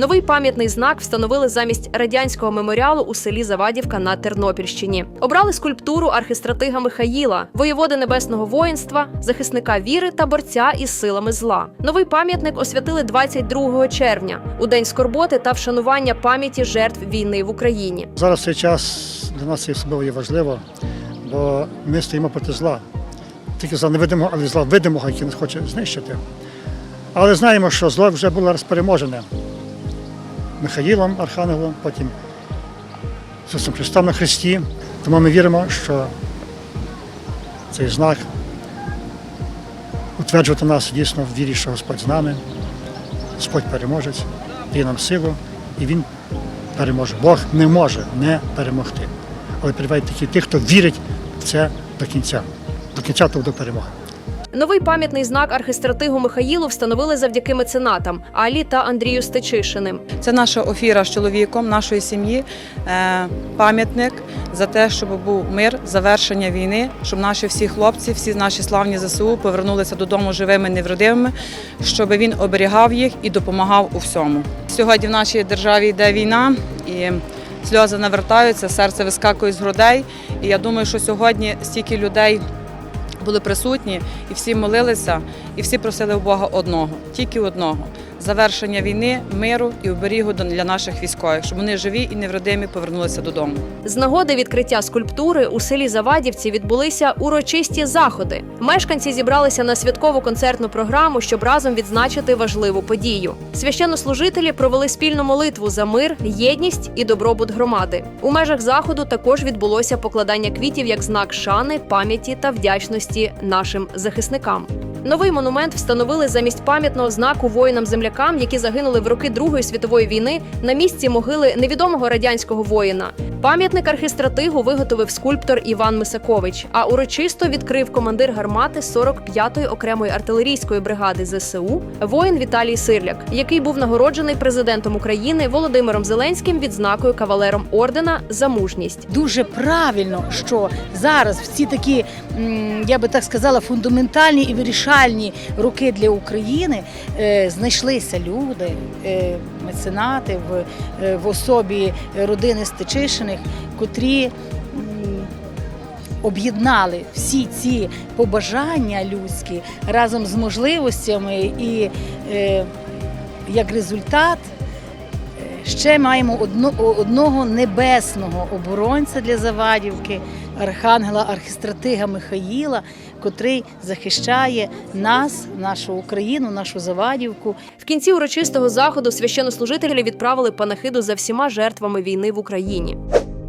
Новий пам'ятний знак встановили замість радянського меморіалу у селі Завадівка на Тернопільщині. Обрали скульптуру архистратига Михаїла, воєводи небесного воїнства, захисника віри та борця із силами зла. Новий пам'ятник освятили 22 червня, у день скорботи та вшанування пам'яті жертв війни в Україні. Зараз цей час для нас це особливо є важливо, бо ми стоїмо проти зла. Тільки зла невидимого, але зла видимого, який нас хоче знищити. Але знаємо, що зло вже було раз переможене Михаїлом, Архангелом, потім Ісусом Христом на Христі. Тому ми віримо, що цей знак утверджувати нас дійсно в вірі, що Господь з нами, Господь переможець, дає нам силу, і Він переможе. Бог не може не перемогти. Але перебувають тільки ті, хто вірить в це до кінця. До кінця то до перемоги. Новий пам'ятний знак архистратигу Михаїлу встановили завдяки меценатам Алі та Андрію Стечишиним. Це наша офіра з чоловіком нашої сім'ї. е, Пам'ятник за те, щоб був мир, завершення війни, щоб наші всі хлопці, всі наші славні ЗСУ повернулися додому живими, невродимими, щоб він оберігав їх і допомагав у всьому. Сьогодні в нашій державі йде війна і сльози навертаються, серце вискакує з грудей. І я думаю, що сьогодні стільки людей були присутні, і всі молилися, і всі просили у Бога одного, тільки одного завершення війни, миру і оберігу для наших військових, щоб вони живі і невредимі повернулися додому. З нагоди відкриття скульптури у селі Завадівці відбулися урочисті заходи. Мешканці зібралися на святкову концертну програму, щоб разом відзначити важливу подію. Священнослужителі провели спільну молитву за мир, єдність і добробут громади. У межах заходу також відбулося покладання квітів як знак шани, пам'яті та вдячності нашим захисникам. Новий монумент встановили замість пам'ятного знаку воїнам-землякам, які загинули в роки Другої світової війни на місці могили невідомого радянського воїна. Пам'ятник архистратигу виготовив скульптор Іван Мисакович, а урочисто відкрив командир гармати 45-ї окремої артилерійської бригади ЗСУ воїн Віталій Сирляк, який був нагороджений президентом України Володимиром Зеленським відзнакою кавалером ордена за мужність. дуже правильно, що зараз в ці такі, я би так сказала, фундаментальні і вирішальні роки для України е, знайшлися люди, е, меценати в, е, особі родини Стечишиних, котрі об'єднали всі ці побажання людські разом з можливостями і е, як результат Ще маємо одно, одного небесного оборонця для Завадівки, архангела архістратига Михаїла, котрий захищає нас, нашу Україну, нашу Завадівку. В кінці урочистого заходу священнослужителі відправили панахиду за всіма жертвами війни в Україні.